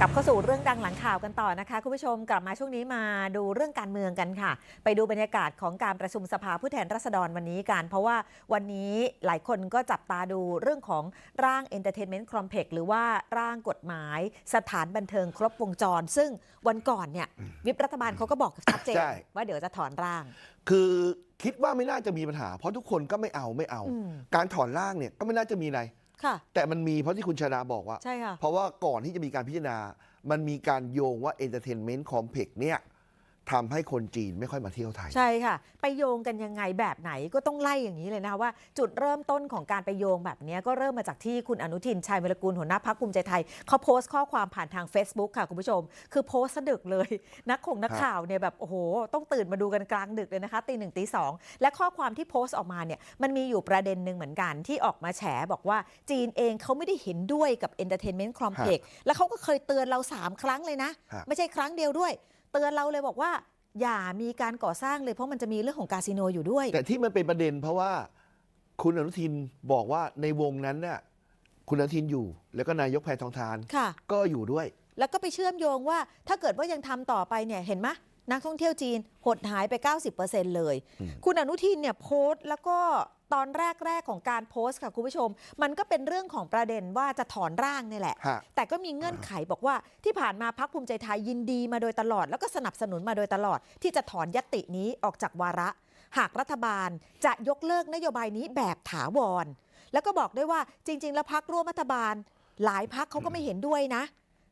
กลับเข้าสู่เรื่องดังหลังข่าวกันต่อนะคะคุณผู้ชมกลับมาช่วงนี้มาดูเรื่องการเมืองกันค่ะ ไปดูบรรยากาศของการประชุมสภาผู้แทนราษฎรวันนี้กันเพราะว่าวันนี้หลายคนก็จับตาดูเรื่องของร่าง Entertainment Complex หรือว่าร่างกฎหมาย สถานบันเทิงครบวงจร ซึ่งวันก่อนเนี่ยวิปรัฐบาลเขาก็บอกชัดเจน ใช่ ว่าเดี๋ยวจะถอนร่าง คือคิดว่าไม่น่าจะมีปัญหา เพราะทุกคนก็ไม่เอาไม่เอา อืม การถอนร่างเนี่ยก็ไม่น่าจะมีอะไร ค่ะ แต่มันมีเพราะที่คุณชาดาบอกว่า ใช่ค่ะ เพราะว่าก่อนที่จะมีการพิจารณา มันมีการโยงว่า Entertainment Complex เนี่ย ทำให้คนจีนไม่ค่อยมาเที่ยวไทย ใช่ค่ะ ไปโยงกันยังไงแบบไหนก็ต้องไล่อย่างนี้เลยนะคะว่าจุดเริ่มต้นของการไปโยงแบบนี้ก็เริ่มมาจากที่คุณอนุทินชัยเวรกูลหัวหน้าพักภูมิใจไทยเขาโพสต์ข้อความผ่านทาง Facebook ค่ะคุณผู้ชม คือโพสต์สะดึกเลย นักคงนักครับข่าวเนี่ยแบบโอ้โห ต้องตื่นมาดูกันกลางดึกเลยนะคะตีหนึ่งตีสองและข้อความที่โพสต์ออกมาเนี่ยมันมีอยู่ประเด็นหนึ่งเหมือนกันที่ออกมาแฉบอกว่าจีนเองเขาไม่ได้เห็นด้วยกับ Entertainment Complex แล้วเขาก็เคยเตือนเราสามครั้งเลยนะฮะไม่ใช่ครั้งเดียวด้วย เตือนเราเลยบอกว่า อย่ามีการก่อสร้างเลยเพราะมันจะมีเรื่องของคาสิโนอยู่ด้วย แต่ที่มันเป็นประเด็นเพราะว่าคุณอนุทินบอกว่าในวงนั้นน่ะคุณอนุทินอยู่ แล้วก็นายกแพทองทานค่ะ ก็อยู่ด้วย แล้วก็ไปเชื่อมโยงว่า ถ้าเกิดว่ายังทำต่อไปเนี่ยเห็นไหมนักท่องเที่ยวจีนหดหายไป 90%เลยอืมคุณอนุทินเนี่ยโพสต์แล้วก็ ตอนแรก ๆ ของการโพสต์ค่ะคุณผู้ชม มันก็เป็นเรื่องของประเด็นว่าจะถอนร่างนี่แหละ ฮะ แต่ก็มีเงื่อนไขบอกว่าที่ผ่านมาพักภูมิใจไทยยินดีมาโดยตลอด แล้วก็สนับสนุนมาโดยตลอด ที่จะถอนยตตินี้ออกจากวาระ หากรัฐบาลจะยกเลิกนโยบายนี้แบบถาวร แล้วก็บอกด้วยว่าจริง ๆ แล้วพักร่วมรัฐบาล หลายพักเขาก็ไม่เห็นด้วยนะ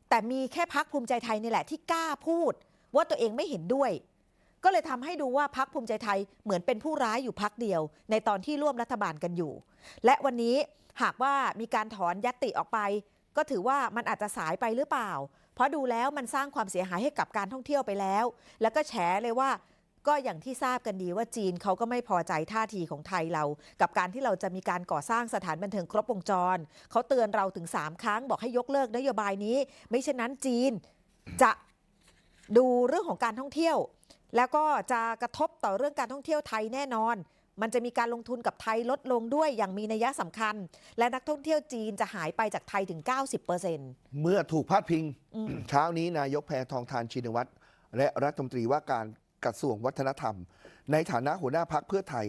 แต่มีแค่พักภูมิใจไทยนี่แหละที่กล้าพูด ว่าตัวเองไม่เห็นด้วย ก็เลยทำให้ดูว่าพักภูมิใจไทยเหมือนเป็นผู้ร้ายอยู่พักเดียว ในตอนที่ร่วมรัฐบาลกันอยู่ และวันนี้หากว่ามีการถอนยัตติออกไป ก็ถือว่ามันอาจจะสายไปหรือเปล่า เพราะดูแล้วมันสร้างความเสียหายให้กับการท่องเที่ยวไปแล้ว แล้วก็แฉเลยว่าก็อย่างที่ทราบกันดีว่าจีนเขาก็ไม่พอใจท่าทีของไทยเรา กับการที่เราจะมีการก่อสร้างสถานบันเทิงครบวงจร เขาเตือนเราถึง 3 ครั้งบอกให้ยกเลิกนโยบายนี้ ไม่เช่นนั้นจีนจะดูเรื่องของการท่องเที่ยว แล้วก็จะกระทบต่อเรื่องการท่องเที่ยวไทยแน่นอน มันจะมีการลงทุนกับไทยลดลงด้วยอย่างมีนัยสำคัญ และนักท่องเที่ยวจีนจะหายไปจากไทยถึง 90%เมื่อถูกพาดพิงอืมเช้านี้นายกแพทองทานชินวัตรและรัฐมนตรีว่าการกระทรวงวัฒนธรรม ในฐานะหัวหน้าพักเพื่อไทย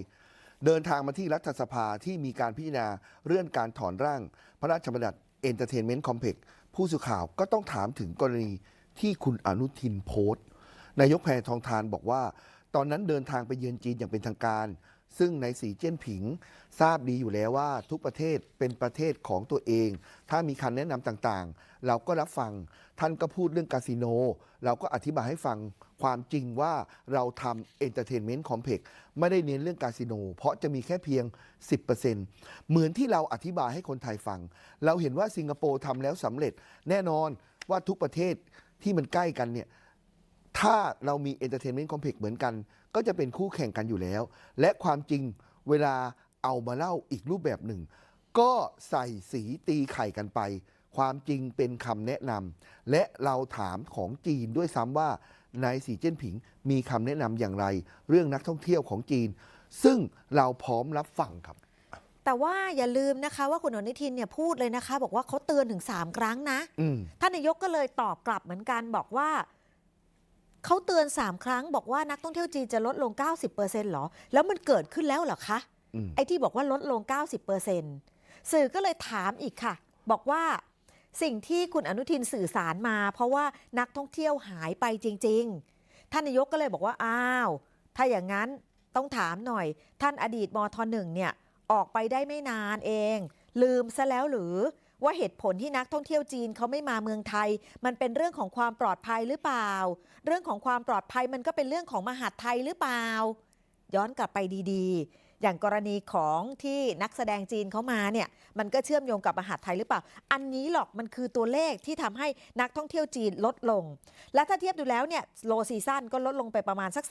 เดินทางมาที่รัฐสภาที่มีการพิจารณาเรื่องการถอนร่าง พระราชบัญญัติ Entertainment Complex ผู้สื่อข่าวก็ต้องถามถึงกรณีที่คุณอนุทินโพสต์ นายกแพทองทานบอกว่า ตอนนั้นเดินทางไปเยือนจีนอย่างเป็นทางการ ซึ่งในสีเจี้ยนผิง ทราบดีอยู่แล้วว่าทุกประเทศเป็นประเทศของตัวเอง ถ้ามีคำแนะนำต่างๆ เราก็รับฟัง ท่านก็พูดเรื่องคาสิโน เราก็อธิบายให้ฟังความจริงว่าเราทำเอนเตอร์เทนเมนต์คอมเพล็กไม่ได้เน้นเรื่องคาสิโน เพราะจะมีแค่เพียง 10%เหมือนที่เราอธิบายให้คนไทยฟัง เราเห็นว่าสิงคโปร์ทำแล้วสำเร็จแน่นอนว่าทุกประเทศที่มันใกล้กันเนี่ย ถ้าเรามี Entertainment Complex เหมือนกัน ก็จะเป็นคู่แข่งกันอยู่แล้ว และความจริงเวลาเอามาเล่าอีกรูปแบบหนึ่ง ก็ใส่สีตีไข่กันไป ความจริงเป็นคำแนะนำและเราถามของจีนด้วยซ้ำว่านายสีเจิ้นผิงมีคำแนะนำอย่างไร เรื่องนักท่องเที่ยวของจีน ซึ่งเราพร้อมรับฟังครับ แต่ว่าอย่าลืมนะคะว่าคุณอนุทินเนี่ยพูดเลยนะคะ บอกว่าเขาเตือนถึง 3 ครั้งนะ อืม ท่านนายกก็เลยตอบกลับเหมือนกันบอกว่า เขาเตือน 3 ครั้งบอกว่านักท่องเที่ยวจีนจะลดลง 90%เหรอ แล้วมันเกิดขึ้นแล้วเหรอคะอืมไอ้ที่บอกว่าลดลง 90%สื่อก็เลยถามอีกค่ะ บอกว่าสิ่งที่คุณอนุทินสื่อสารมา เพราะว่านักท่องเที่ยวหายไปจริง ๆ ท่านนายกก็เลยบอกว่าอ้าว ถ้าอย่างนั้นต้องถามหน่อย ท่านอดีตมทหนึ่งเนี่ยออกไปได้ไม่นานเอง ลืมซะแล้วหรือ ว่าเหตุผลที่นักท่องเที่ยวจีนเขาไม่มาเมืองไทย มันเป็นเรื่องของความปลอดภัยหรือเปล่า เรื่องของความปลอดภัยมันก็เป็นเรื่องของมหาดไทยหรือเปล่า ย้อนกลับไปดีๆ อย่างกรณีของที่นักแสดงจีนเขามาเนี่ยมันก็เชื่อมโยงกับมหาดไทยหรือเปล่า อันนี้หรอกมันคือตัวเลขที่ทำให้นักท่องเที่ยวจีนลดลง และถ้าเทียบดูแล้วเนี่ยโลซีซั่นก็ลดลงไปประมาณสัก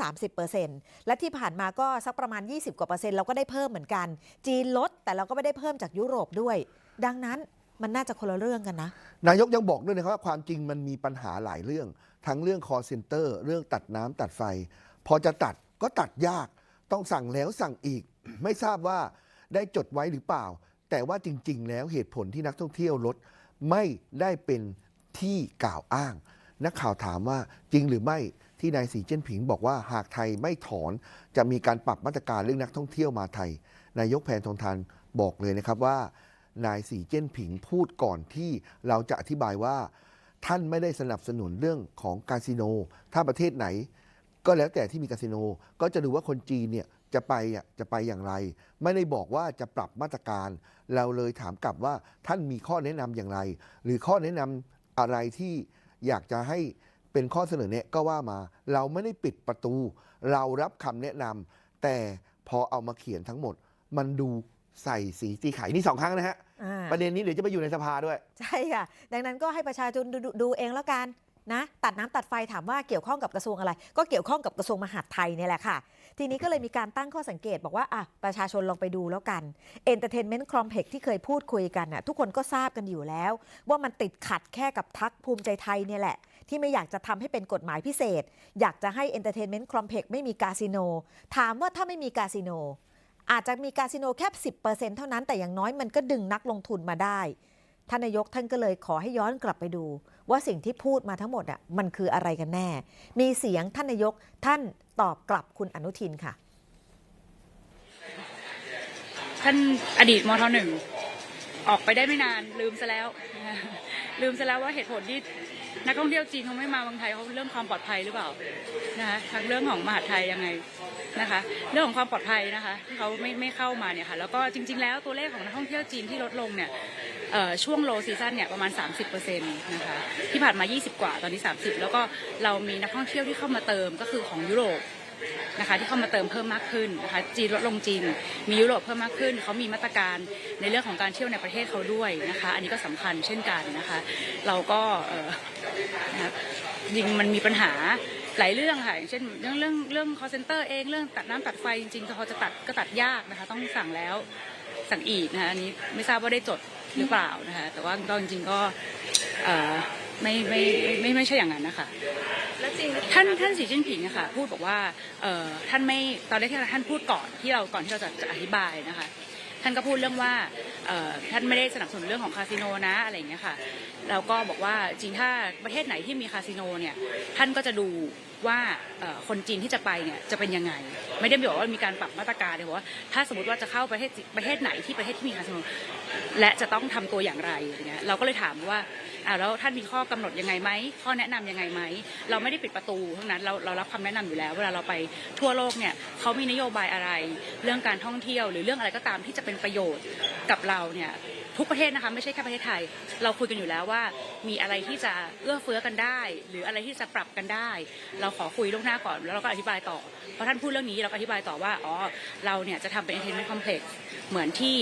30%และที่ผ่านมาก็สักประมาณ 20 กว่าเปอร์เซ็นต์เราก็ได้เพิ่มเหมือนกัน จีนลดแต่เราก็ไม่ได้เพิ่มจากยุโรปด้วย ดังนั้น มันน่าจะคนละเรื่องกันนะ นายกยังบอกด้วยนะครับว่าความจริงมันมีปัญหาหลายเรื่อง ทั้งเรื่อง call center เรื่องตัดน้ำตัดไฟ พอจะตัดก็ตัดยาก ต้องสั่งแล้วสั่งอีก ไม่ทราบว่าได้จดไว้หรือเปล่า แต่ว่าจริง ๆ แล้วเหตุผลที่นักท่องเที่ยวลดไม่ได้เป็นที่กล่าวอ้าง นักข่าวถามว่าจริงหรือไม่ที่นายสีเจิ้นผิงบอกว่าหากไทยไม่ถอน จะมีการปรับมาตรการเรื่องนักท่องเที่ยวมาไทย นายกแพนทองทานบอกเลยนะครับว่า นายสีเจิ้นผิงพูดก่อนที่เราจะอธิบายว่า ท่านไม่ได้สนับสนุนเรื่องของคาสิโน ถ้าประเทศไหน ก็แล้วแต่ที่มีคาสิโน ก็จะดูว่าคนจีนเนี่ยจะไปอะจะไปอย่างไร ไม่ได้บอกว่าจะปรับมาตรการ เราเลยถามกลับว่าท่านมีข้อแนะนำอย่างไร หรือข้อแนะนำอะไรที่อยากจะให้เป็นข้อเสนอแนะก็ว่ามา เราไม่ได้ปิดประตู เรารับคำแนะนำแต่พอเอามาเขียนทั้งหมด มันดู ใส่สีตีไข่นี่สองครั้งนะฮะ อ่าประเด็นนี้เดี๋ยวจะไปอยู่ในสภาด้วย ใช่ค่ะ ดังนั้นก็ให้ประชาชนดูดูดูเองแล้วกันนะ ตัดน้ำตัดไฟถามว่าเกี่ยวข้องกับกระทรวงอะไร ก็เกี่ยวข้องกับกระทรวงมหาดไทยเนี่ยแหละค่ะ ทีนี้ก็เลยมีการตั้งข้อสังเกตบอกว่าอะประชาชนลองไปดูแล้วกัน Entertainment Complex ที่เคยพูดคุยกันน่ะทุกคนก็ทราบกันอยู่แล้ว ว่ามันติดขัดแค่กับทักภูมิใจไทยเนี่ยแหละ ที่ไม่อยากจะทำให้เป็นกฎหมายพิเศษ อยากจะให้ Entertainment Complex ไม่มีคาสิโนถามว่าถ้าไม่มีคาสิโน อาจจะมีคาสิโนแค่ 10%เท่านั้นแต่อย่างน้อยมันก็ดึงนักลงทุนมาได้ท่านนายกท่านก็เลยขอให้ย้อนกลับไปดู ว่าสิ่งที่พูดมาทั้งหมดอะมันคืออะไรกันแน่ มีเสียงท่านนายกท่านตอบกลับคุณอนุทินค่ะ ท่านอดีตมทหนึ่งออกไปได้ไม่นานลืมซะแล้ว ลืมซะแล้วว่าเหตุผลที่นักท่องเที่ยวจีนเขาไม่มาเมืองไทยเขาเรื่องความปลอดภัยหรือเปล่านะคะทางเรื่องของมหาดไทยยังไง นะคะ เรื่องของความปลอดภัยนะคะที่เขาไม่ไม่เข้ามาเนี่ยค่ะแล้วก็จริง ๆ แล้วตัวเลขของนักท่องเที่ยวจีนที่ลดลงเนี่ยช่วงโลซีซั่นเนี่ยประมาณ 30%นะคะที่ผ่านมา 20 กว่าตอนนี้ 30 แล้วก็เรามีนักท่องเที่ยวที่เข้ามาเติมก็คือของยุโรปนะคะที่เข้ามาเติมเพิ่มมากขึ้นนะคะจีนลดลงจริงมียุโรปเพิ่มมากขึ้นเขามีมาตรการในเรื่องของการเที่ยวในประเทศเขาด้วยนะคะ อันนี้ก็สำคัญเช่นกันนะคะ เราก็นะครับยิงมันมีปัญหา หลายเรื่องค่ะอย่างเช่นเรื่องเรื่องเรื่อง call center เองเรื่องตัดน้ำตัดไฟจริงๆเขาจะตัดก็ตัดยากนะคะ ต้องสั่งแล้วสั่งอีกนะคะอันนี้ไม่ทราบว่าได้จดหรือเปล่านะคะแต่ว่าก็จริงๆก็เอ่อไม่ไม่ไม่ไม่ใช่อย่างนั้นนะคะท่านท่านสีจิ้นผิงอะค่ะพูดบอกว่าเอ่อท่านไม่ตอนแรกที่ท่านพูดก่อนที่เราก่อนที่เราจะจะอธิบายนะคะ ท่านก็พูดเรื่องว่าเอ่อ ท่านไม่ได้สนับสนุนเรื่องของคาสิโนนะอะไรอย่างเงี้ยค่ะแล้วก็บอกว่าจริงถ้าประเทศไหนที่มีคาสิโนเนี่ยท่านก็จะดูว่าคนจีนที่จะไปเนี่ยจะเป็นยังไง ไม่ได้บอกว่ามีการปรับมาตรการเลยว่าถ้าสมมติว่าจะเข้าประเทศประเทศไหนที่ประเทศที่มีคาสิโนและจะต้องทำตัวอย่างไรอย่างเงี้ยเราก็เลยถามว่า อ่าแล้วท่านมีข้อกำหนดยังไงไหมข้อแนะนำยังไงไหมเราไม่ได้ปิดประตูทั้งนั้นเราเรารับคำแนะนำอยู่แล้ว เวลาเราไปทั่วโลกเนี่ยเขามีนโยบายอะไร เรื่องการท่องเที่ยวหรือเรื่องอะไรก็ตามที่จะเป็นประโยชน์กับเราเนี่ย ทุกประเทศนะคะไม่ใช่แค่ประเทศไทย เราคุยกันอยู่แล้วว่า มีอะไรที่จะเอื้อเฟื้อกันได้ หรืออะไรที่จะปรับกันได้ เราขอคุยล่วงหน้าก่อนแล้วเราก็อธิบายต่อเพอท่านพูดเรื่องนี้เราก็อธิบายต่อว่าอ๋อเราเนี่ยจะทำเป็น entertainment complex เหมือนที่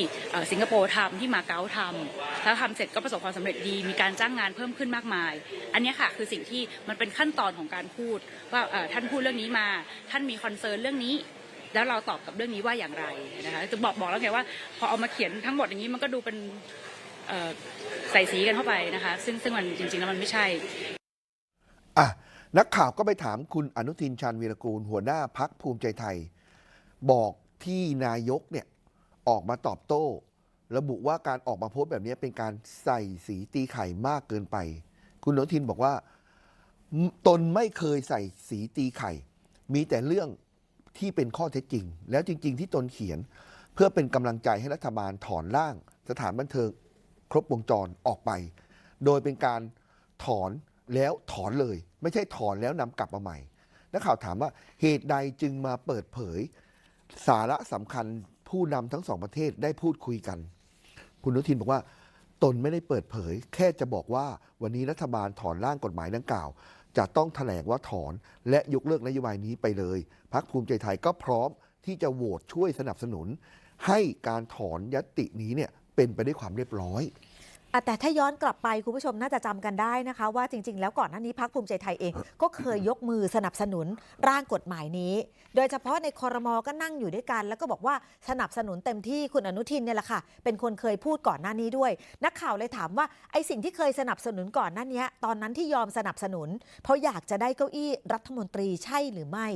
สิงคโปร์ทำที่มาเก๊าทำแล้วทำเสร็จก็ประสบความสำเร็จดี มีการจ้างงานเพิ่มขึ้นมากมาย อันนี้ค่ะคือสิ่งที่มันเป็นขั้นตอนของการพูดว่าท่านพูดเรื่องนี้มา ท่านมีคอนเซิร์นเรื่องนี้ แล้วเราตอบกับเรื่องนี้ว่าอย่างไรนะคะจะบอกบอกแล้วไงว่า พอเอามาเขียนทั้งหมดอย่างนี้มันก็ดูเป็นใส่สีกันเข้าไปนะคะ ซึ่งซึ่งมันจริง ๆ แล้วมันไม่ใช่อะนักข่าวก็ไปถามคุณอนุทินชาญวีรกูล หัวหน้าพักภูมิใจไทย บอกที่นายกเนี่ยออกมาตอบโต้ ระบุว่าการออกมาโพสต์แบบนี้เป็นการใส่สีตีไข่มากเกินไป คุณอนุทินบอกว่า ตนไม่เคยใส่สีตีไข่ มีแต่เรื่อง ที่เป็นข้อเท็จจริง แล้วจริง ๆ ที่ตนเขียน เพื่อเป็นกำลังใจให้รัฐบาลถอนร่าง สถานบันเทิง ครบวงจรออกไป โดยเป็นการถอนแล้วถอนเลย ไม่ใช่ถอนแล้วนำกลับมาใหม่นักข่าวถามว่าเหตุใดจึงมาเปิดเผย สาระสำคัญผู้นำทั้งสองประเทศได้พูดคุยกัน คุณนุทินบอกว่า ตนไม่ได้เปิดเผย แค่จะบอกว่าวันนี้รัฐบาลถอนร่างกฎหมายดังกล่าว จะต้องแถลงว่าถอนและยกเลิกนโยบายนี้ไปเลย พักภูมิใจไทยก็พร้อมที่จะโหวตช่วยสนับสนุน ให้การถอนยตตินี้เนี่ยเป็นไปด้วยความเรียบร้อย แต่ถ้าย้อนกลับไปคุณผู้ชมน่าจะจำกันได้นะคะ ว่าจริง ๆ แล้วก่อนหน้านี้พักภูมิใจไทยเอง ก็เคยยกมือสนับสนุนร่างกฎหมายนี้ โดยเฉพาะในคอรมอก็นั่งอยู่ด้วยกัน แล้วก็บอกว่าสนับสนุนเต็มที่คุณอนุทินเนี่ยแหละค่ะ เป็นคนเคยพูดก่อนหน้านี้ด้วย นักข่าวเลยถามว่าไอ้สิ่งที่เคยสนับสนุนก่อนหน้านี้ตอนนั้นที่ยอมสนับสนุน เพราะอยากจะได้เก้าอี้รัฐมนตรีใช่หรือไม่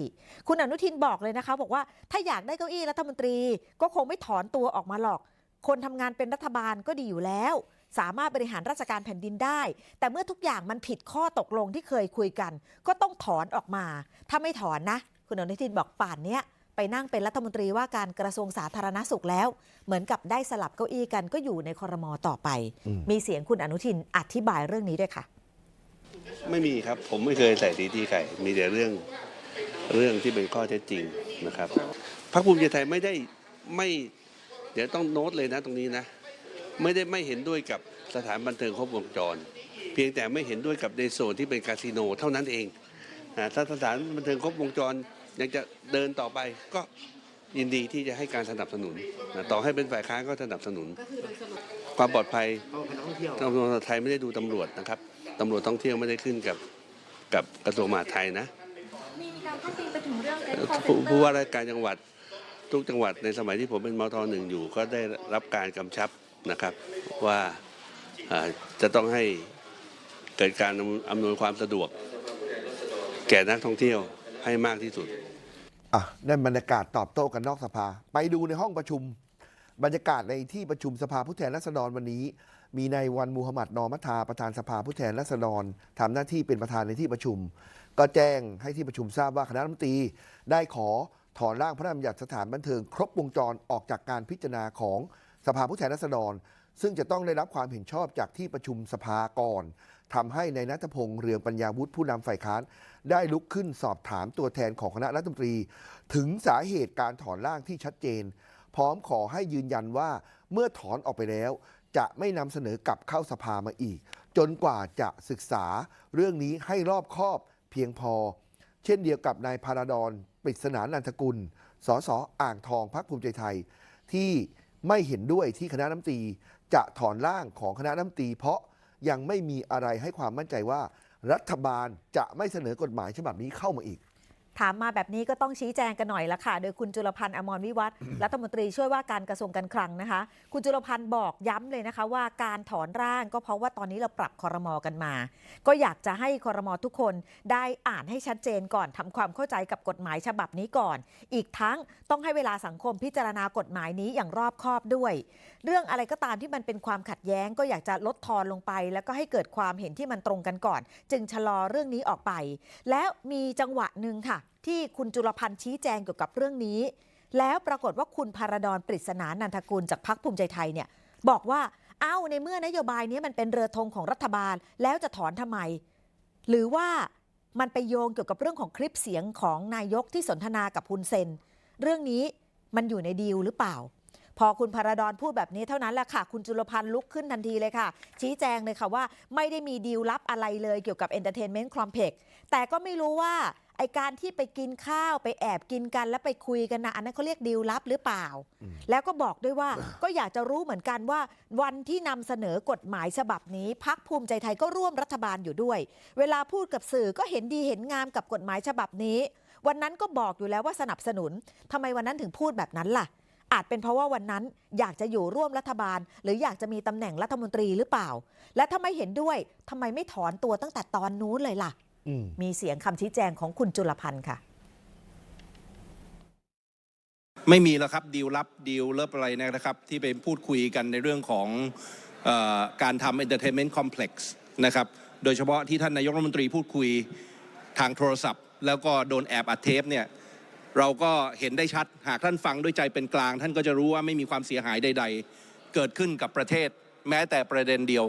คุณอนุทินบอกเลยนะคะ บอกว่าถ้าอยากได้เก้าอี้รัฐมนตรี ก็คงไม่ถอนตัวออกมาหรอก คนทำงานเป็นรัฐบาลก็ดีอยู่แล้ว สามารถบริหารราชการแผ่นดินได้ แต่เมื่อทุกอย่างมันผิดข้อตกลงที่เคยคุยกัน ก็ต้องถอนออกมา ถ้าไม่ถอนนะ คุณอนุทินบอกป่านเนี้ยไปนั่งเป็นรัฐมนตรีว่าการกระทรวงสาธารณสุขแล้ว เหมือนกับได้สลับเก้าอี้กันก็อยู่ในคอรมอต่อไปอืมมีเสียงคุณอนุทินอธิบายเรื่องนี้ด้วยค่ะ ไม่มีครับผมไม่เคยใส่ดีที่ใครมีแต่เรื่องเรื่องที่เป็นข้อเท็จจริงนะครับพรรคภูมิใจไทยไม่ได้ไม่ เดี๋ยวต้องโน้ตเลยนะตรงนี้นะ ไม่ได้ไม่เห็นด้วยกับสถานบันเทิงครบวงจร เพียงแต่ไม่เห็นด้วยกับในโซนที่เป็นคาสิโนเท่านั้นเองนะถ้าสถานบันเทิงครบวงจรยังจะเดินต่อไปก็ยินดีที่จะให้การสนับสนุนนะต่อให้เป็นฝ่ายค้านก็สนับสนุน ความปลอดภัยตำรวจไทยไม่ได้ดูตำรวจนะครับตำรวจท่องเที่ยวไม่ได้ขึ้นกับกับกระทรวงมหาดไทยนะมีการพาดพิงไปถึงเรื่องเซ็นคอผู้เซ็นเตอผู้ว่าร์ราชการจังหวัดทุกจังหวัดในสมัยที่ผมเป็นมทหนึ่งอยู่ ก็ได้รับการกำชับ นะครับว่าจะต้องให้เกิดการอำนวยความสะดวก แก่นักท่องเที่ยวให้มากที่สุดอะนั่นบรรยากาศตอบโต้กันนอกสภา ไปดูในห้องประชุม บรรยากาศในที่ประชุมสภาผู้แทนราษฎรวันนี้ มีนายวันมูฮัมหมัดนอมัทาประธานสภาผู้แทนราษฎรทำหน้าที่เป็นประธานในที่ประชุม ก็แจ้งให้ที่ประชุมทราบว่าคณะรัฐมนตรีได้ขอถอนร่างพระราชบัญญัติสถานบันเทิง ครบวงจรออกจากการพิจารณาของ สภาผู้แทนราษฎร ซึ่งจะต้องได้รับความเห็นชอบจากที่ประชุมสภาก่อนทำให้ในายนัทพงษ์เรืองปัญญาวุฒิผู้นำฝ่ายค้าน ได้ลุกขึ้นสอบถามตัวแทนของคณะรัฐมนตรี ถึงสาเหตุการถอนร่างที่ชัดเจน พร้อมขอให้ยืนยันว่าเมื่อถอนออกไปแล้ว จะไม่นำเสนอกลับเข้าสภามาอีก จนกว่าจะศึกษาเรื่องนี้ให้รอบคอบเพียงพอ เช่นเดียวกับนายพาราดอนปริศนานันทกุล สสอ่างทองพรรคภูมิใจไทยที่ ไม่เห็นด้วยที่คณะน้ำตีจะถอนร่างของคณะน้ำตี เพราะยังไม่มีอะไรให้ความมั่นใจว่า รัฐบาลจะไม่เสนอกฎหมายฉบับนี้เข้ามาอีก ถามมาแบบนี้ก็ต้องชี้แจงกันหน่อยละค่ะ โดยคุณจุลพันธ์อมรวิวัฒน์รัฐมนตรีช่วยว่าการกระทรวงการคลังนะคะ คุณจุลพันธ์บอกย้ำเลยนะคะว่าการถอนร่างก็เพราะว่าตอนนี้เราปรับคอรมอกันมา ก็อยากจะให้คอรมอทุกคนได้อ่านให้ชัดเจนก่อนทำความเข้าใจกับกฎหมายฉบับนี้ก่อน อีกทั้งต้องให้เวลาสังคมพิจารณากฎหมายนี้อย่างรอบคอบด้วย เรื่องอะไรก็ตามที่มันเป็นความขัดแย้ง ก็อยากจะลดทอนลงไป แล้วก็ให้เกิดความเห็นที่มันตรงกันก่อน จึงชะลอเรื่องนี้ออกไป แล้วมีจังหวะหนึ่งค่ะที่คุณจุลพันธ์ชี้แจงเกี่ยวกับเรื่องนี้ แล้วปรากฏว่าคุณพาราดอนปริศนานันทกุลจากพรรคภูมิใจไทยเนี่ยบอกว่าเอ้าในเมื่อนโยบายนี้มันเป็นเรือธงของรัฐบาลแล้วจะถอนทำไม หรือว่ามันไปโยงเกี่ยวกับเรื่องของคลิปเสียงของนายกที่สนทนากับฮุนเซน เรื่องนี้มันอยู่ในดีลหรือเปล่า พอคุณพาราดอนพูดแบบนี้เท่านั้นแหละค่ะ คุณจุลพันธ์ลุกขึ้นทันทีเลยค่ะ ชี้แจงเลยค่ะว่าไม่ได้มีดีลลับอะไรเลยเกี่ยวกับ Entertainment Complex แต่ก็ไม่รู้ว่า ไอการที่ไปกินข้าวไปแอบกินกันแล้วไปคุยกันนะอันนั้นเขาเรียกดีลลับหรือเปล่า แล้วก็บอกด้วยว่า ก็อยากจะรู้เหมือนกันว่า วันที่นำเสนอกฎหมายฉบับนี้พักภูมิใจไทยก็ร่วมรัฐบาลอยู่ด้วย เวลาพูดกับสื่อก็เห็นดีเห็นงามกับกฎหมายฉบับนี้ วันนั้นก็บอกอยู่แล้วว่าสนับสนุนทำไมวันนั้นถึงพูดแบบนั้นล่ะ อาจเป็นเพราะว่าวันนั้นอยากจะอยู่ร่วมรัฐบาล หรืออยากจะมีตำแหน่งรัฐมนตรีหรือเปล่า และถ้าไม่เห็นด้วยทำไมไม่ถอนตัวตั้งแต่ตอนนู้นเลยล่ะอื มมีเสียงคำชี้แจงของคุณจุลพันธ์ค่ะ ไม่มีแล้วครับดีลลับดีลเลิฟอะไรนะครับ ที่ไปพูดคุยกันในเรื่องของเออการทำ entertainment complex นะครับ โดยเฉพาะที่ท่านนายกรัฐมนตรีพูดคุยทางโทรศัพท์ แล้วก็โดนแอบอัดเทปเนี่ยเราก็เห็นได้ชัดหากท่านฟังด้วยใจเป็นกลาง ท่านก็จะรู้ว่าไม่มีความเสียหายใด ๆ เกิดขึ้นกับประเทศ แม้แต่ประเด็นเดียว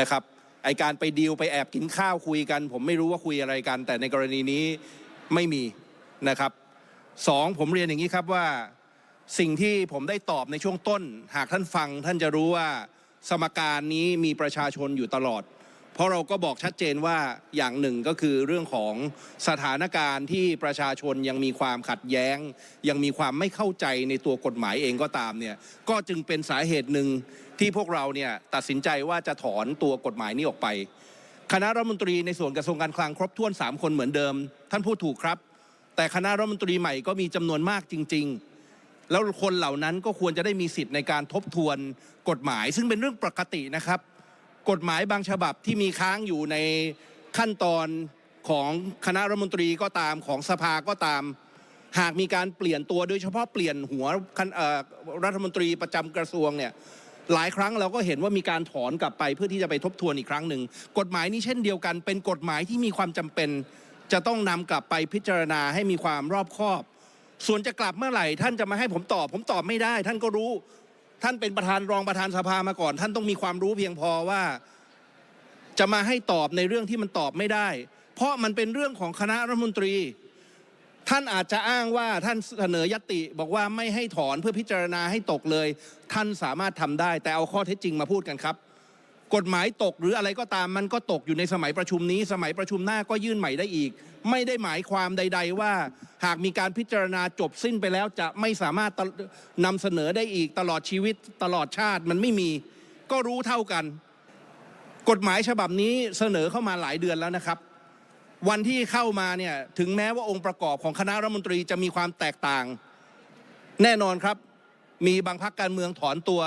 นะครับ ไอการไปดีลไปแอบกินข้าวคุยกัน ผมไม่รู้ว่าคุยอะไรกัน แต่ในกรณีนี้ไม่มีนะครับสองผมเรียนอย่างนี้ครับว่าสิ่งที่ผมได้ตอบในช่วงต้น หากท่านฟังท่านจะรู้ว่าสมการนี้มีประชาชนอยู่ตลอด เพราะเราก็บอกชัดเจนว่าอย่างหนึ่งก็คือเรื่องของสถานการณ์ที่ประชาชนยังมีความขัดแย้ง ยังมีความไม่เข้าใจในตัวกฎหมายเองก็ตามเนี่ยก็จึงเป็นสาเหตุหนึ่ง ที่พวกเราเนี่ยตัดสินใจว่าจะถอนตัวกฎหมายนี้ออกไป คณะรัฐมนตรีในส่วนกระทรวงการคลังครบถ้วน 3 คนเหมือนเดิม ท่านพูดถูกครับ แต่คณะรัฐมนตรีใหม่ก็มีจำนวนมากจริง ๆ แล้วคนเหล่านั้นก็ควรจะได้มีสิทธิ์ในการทบทวนกฎหมาย ซึ่งเป็นเรื่องปกตินะครับ กฎหมายบางฉบับที่มีค้างอยู่ในขั้นตอนของคณะรัฐมนตรีก็ตามของสภาก็ตาม หากมีการเปลี่ยนตัวโดยเฉพาะเปลี่ยนหัวรัฐมนตรีประจำกระทรวงเนี่ย หลายครั้งเราก็เห็นว่ามีการถอนกลับไปเพื่อที่จะไปทบทวนอีกครั้งหนึ่งกฎหมายนี้เช่นเดียวกัน เป็นกฎหมายที่มีความจำเป็น จะต้องนำกลับไปพิจารณาให้มีความรอบคอบ ส่วนจะกลับเมื่อไหร่ ท่านจะมาให้ผมตอบ ผมตอบไม่ได้ ท่านก็รู้ ท่านเป็นประธานรองประธานสภามาก่อน ท่านต้องมีความรู้เพียงพอว่า จะมาให้ตอบในเรื่องที่มันตอบไม่ได้ เพราะมันเป็นเรื่องของคณะรัฐมนตรี ท่านอาจจะอ้างว่าท่านเสนอยติบอกว่าไม่ให้ถอนเพื่อพิจารณาให้ตกเลย ท่านสามารถทำได้ แต่เอาข้อเท็จจริงมาพูดกันครับ กฎหมายตกหรืออะไรก็ตามมันก็ตกอยู่ในสมัยประชุมนี้ สมัยประชุมหน้าก็ยื่นใหม่ได้อีก ไม่ได้หมายความใด ๆ ว่า หากมีการพิจารณาจบสิ้นไปแล้วจะไม่สามารถตะนำเสนอได้อีก ตลอดชีวิตตลอดชาติมันไม่มี ก็รู้เท่ากัน กฎหมายฉบับนี้เสนอเข้ามาหลายเดือนแล้วนะครับ วันที่เข้ามาเนี่ยถึงแม้ว่าองค์ประกอบของคณะรัฐมนตรีจะมีความแตกต่าง แน่นอนครับ มีบางพักการเมืองถอนตัว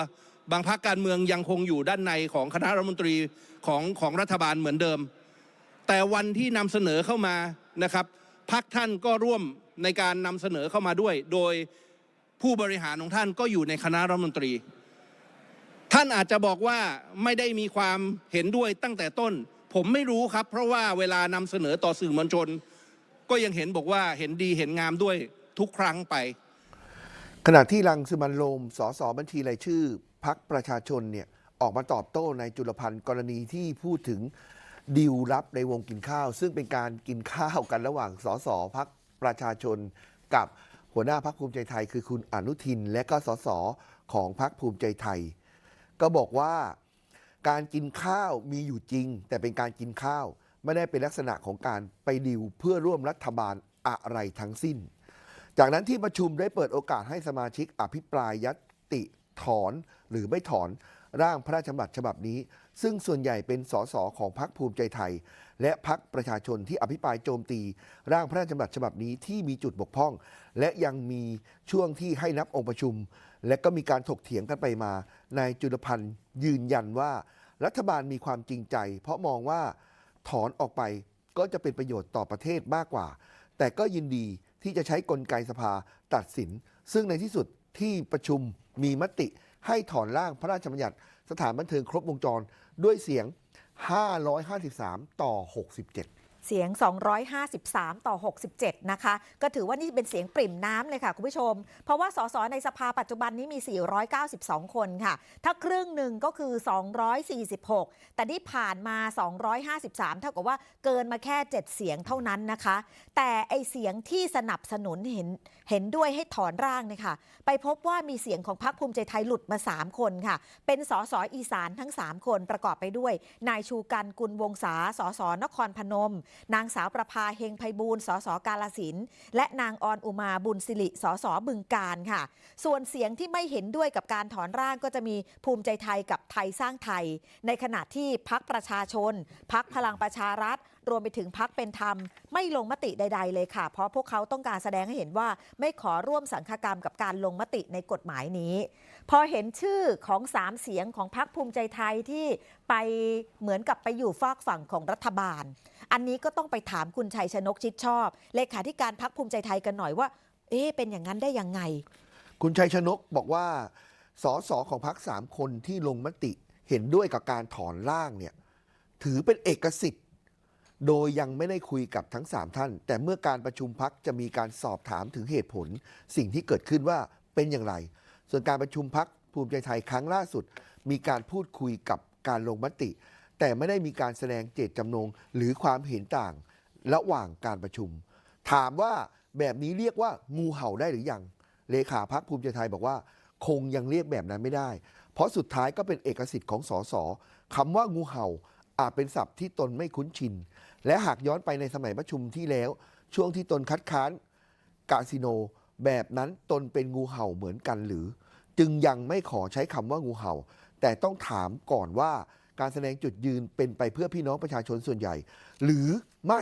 บางพักการเมืองยังคงอยู่ด้านในของคณะรัฐมนตรีของของรัฐบาลเหมือนเดิม แต่วันที่นำเสนอเข้ามานะครับพักท่านก็ร่วมในการนำเสนอเข้ามาด้วย โดยผู้บริหารของท่านก็อยู่ในคณะรัฐมนตรี ท่านอาจจะบอกว่าไม่ได้มีความเห็นด้วยตั้งแต่ต้น ผมไม่รู้ครับ เพราะว่าเวลานำเสนอต่อสื่อมวลชน ก็ยังเห็นบอกว่าเห็นดีเห็นงามด้วยทุกครั้งไป ขณะที่รังสิมันโรมสสบัญชีรายชื่อพักประชาชนเนี่ยออกมาตอบโต้ในจุลพันธ์กรณีที่พูดถึงดิวลับในวงกินข้าว ซึ่งเป็นการกินข้าวกันระหว่างสสพักประชาชน กับหัวหน้าพักภูมิใจไทย คือคุณอนุทิน และก็สสของพักภูมิใจไทย ก็บอกว่า การกินข้าวมีอยู่จริง แต่เป็นการกินข้าว ไม่ได้เป็นลักษณะของการไปดิวเพื่อร่วมรัฐบาลอะไรทั้งสิ้น จากนั้นที่ประชุมได้เปิดโอกาสให้สมาชิกอภิปรายยัตติถอนหรือไม่ถอนร่างพระราชบัญญัติฉบับนี้ ซึ่งส่วนใหญ่เป็นสสของพรรคภูมิใจไทย และพรรคประชาชนที่อภิปรายโจมตี ร่างพระราชบัญญัติฉบับนี้ที่มีจุดบกพร่อง และยังมีช่วงที่ให้นับองค์ประชุม และก็มีการถกเถียงกันไปมานายจุลพันธ์ยืนยันว่า รัฐบาลมีความจริงใจ เพราะมองว่าถอนออกไปก็จะเป็นประโยชน์ต่อประเทศมากกว่า แต่ก็ยินดีที่จะใช้กลไกสภาตัดสิน ซึ่งในที่สุดที่ประชุมมีมติให้ถอนร่างพระราชบัญญัติสถานบันเทิงครบวงจรด้วยเสียง 553 ต่อ 67 เสียง 253 ต่อ 67 นะคะ ก็ถือว่านี่เป็นเสียงปริ่มน้ำเลยค่ะ คุณผู้ชม เพราะว่าสสในสภาปัจจุบันนี้มี 492 คนค่ะ ถ้าครึ่งหนึ่งก็คือ 246 แต่ที่ผ่านมา 253 เท่ากับว่าเกินมาแค่ 7 เสียงเท่านั้นนะคะ แต่ไอเสียงที่สนับสนุนเห็นเห็นด้วยให้ถอนร่างเนี่ยค่ะ ไปพบว่ามีเสียงของพรรคภูมิใจไทยหลุดมา 3 คนค่ะ เป็นสสอีสานทั้ง 3 คนประกอบไปด้วย นายชูกันกุลวงศาสสนครพนมนางสาวประภาเฮงไพบูลสสกาลสิน และนางออนอุมาบุญสิริสสบึงการค่ะ ส่วนเสียงที่ไม่เห็นด้วยกับการถอนร่างก็จะมีภูมิใจไทยกับไทยสร้างไทย ในขณะที่พักประชาชน พักพลังประชารัฐ รวมไปถึงพักเป็นธรรม ไม่ลงมติใด ๆ เลยค่ะ เพราะพวกเขาต้องการแสดงให้เห็นว่าไม่ขอร่วมสังฆกรรมกับการลงมติในกฎหมายนี้ พอเห็นชื่อของสามเสียงของพักภูมิใจไทยที่ไปเหมือนกับไปอยู่ฝากฝั่งของรัฐบาล อันนี้ก็ต้องไปถามคุณชัยชนกชิดชอบ เลขาธิการพักภูมิใจไทยกันหน่อยว่า เอ๊ะเป็นอย่างนั้นได้ยังไง คุณชัยชนกบอกว่าสสของพรรคสามคนที่ลงมติเห็นด้วยกับการถอนร่างเนี่ยถือเป็นเอกสิทธิ์ โดยยังไม่ได้คุยกับทั้ง 3 ท่าน แต่เมื่อการประชุมพักจะมีการสอบถามถึงเหตุผล สิ่งที่เกิดขึ้นว่าเป็นอย่างไร ส่วนการประชุมพักภูมิใจไทยครั้งล่าสุด มีการพูดคุยกับการลงมติ แต่ไม่ได้มีการแสดงเจตจำนงหรือความเห็นต่างระหว่างการประชุม ถามว่าแบบนี้เรียกว่างูเห่าได้หรือยังเลขาพักภูมิใจไทยบอกว่า คงยังเรียกแบบนั้นไม่ได้ เพราะสุดท้ายก็เป็นเอกสิทธิ์ของสสคำว่างูเห่าอาจเป็นศัพท์ที่ตนไม่คุ้นชิน และหากย้อนไปในสมัยประชุมที่แล้ว ช่วงที่ตนคัดค้านกาสิโน แบบนั้นตนเป็นงูเห่าเหมือนกันหรือ จึงยังไม่ขอใช้คำว่างูเห่า แต่ต้องถามก่อนว่า การแสดงจุดยืนเป็นไปเพื่อพี่น้องประชาชนส่วนใหญ่ หรือไม่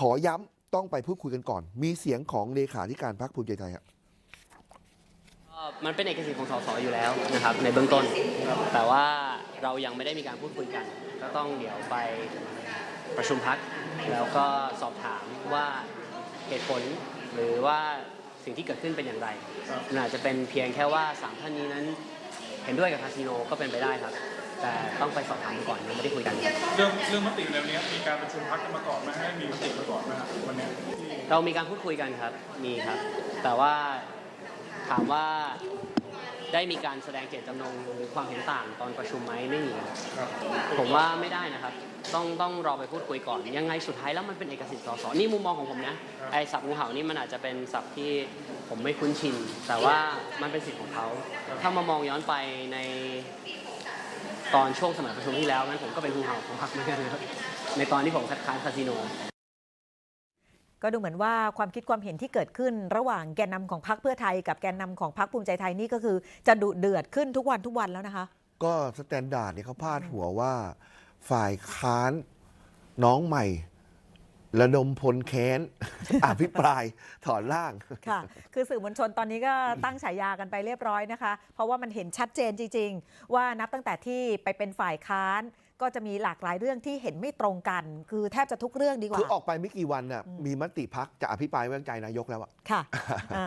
ขอย้ำต้องไปพูดคุยกันก่อน มีเสียงของเลขาธิการพรรคภูมิใจไทยครับมันเป็นเอกสิทธิ์ของสสอยู่แล้วนะครับในเบื้องต้น แต่ว่าเรายังไม่ได้มีการพูดคุยกัน ก็ต้องเดี๋ยวไปประชุมพักแล้วก็สอบถามว่าเหตุผลหรือว่าสิ่งที่เกิดขึ้นเป็นอย่างไรมันอาจจะเป็นเพียงแค่ว่าสามท่านนี้นั้น เห็นด้วยกับคาสิโนก็เป็นไปได้ครับ แต่ต้องไปสอบถามก่อนยังไม่ได้คุยกันครับเรื่องเรื่องมติในวันนี้มีการประชุมพักกันมาก่อนไหมให้มีมติมาก่อนไหมครับวันเนี้ยที่เรามีการพูดคุยกันครับมีครับ แต่ว่าถามว่าได้มีการแสดงเจตจำนงหรือความเห็นต่างตอนประชุมไหมไม่มีครับผมว่าไม่ได้นะครับ ต้องต้องรอไปพูดคุยก่อน ยังไงสุดท้ายแล้วมันเป็นเอกสิทธิ์สสนี่มุมมองของผมนะไอ้สับงูเห่านี่มันอาจจะเป็นสับที่ผมไม่คุ้นชิน แต่ว่ามันเป็นสิทธิ์ของเขา ถ้ามามองย้อนไปใน ตอนช่วงสมัยประชุมที่แล้วนั้นผมก็เป็นงูเห่าของพรรคเหมือนกันนะครับในตอนที่ผมคัดค้านคาสิโนก็ดูเหมือนว่าความคิดความเห็นที่เกิดขึ้น ระหว่างแกนนำของพรรคเพื่อไทย กับแกนนำของพรรคภูมิใจไทยนี่ก็คือ จะดุเดือดขึ้นทุกวันทุกวันแล้วนะคะ ก็สแตนดาร์ดเนี่ยเขาพาดหัวว่า ฝ่ายค้านน้องใหม่ ระดมพลแค้น อภิปรายถอนร่าง ค่ะ คือสื่อมวลชนตอนนี้ก็ตั้งฉายากันไปเรียบร้อยนะคะ เพราะว่ามันเห็นชัดเจนจริง ๆ ว่านับตั้งแต่ที่ไปเป็นฝ่ายค้าน ก็จะมีหลากหลายเรื่องที่เห็นไม่ตรงกัน คือแทบจะทุกเรื่องดีกว่า คือออกไปไม่กี่วันน่ะมีมติพักจะอภิปรายไว้วางใจนายกแล้วอะค่ะอ่า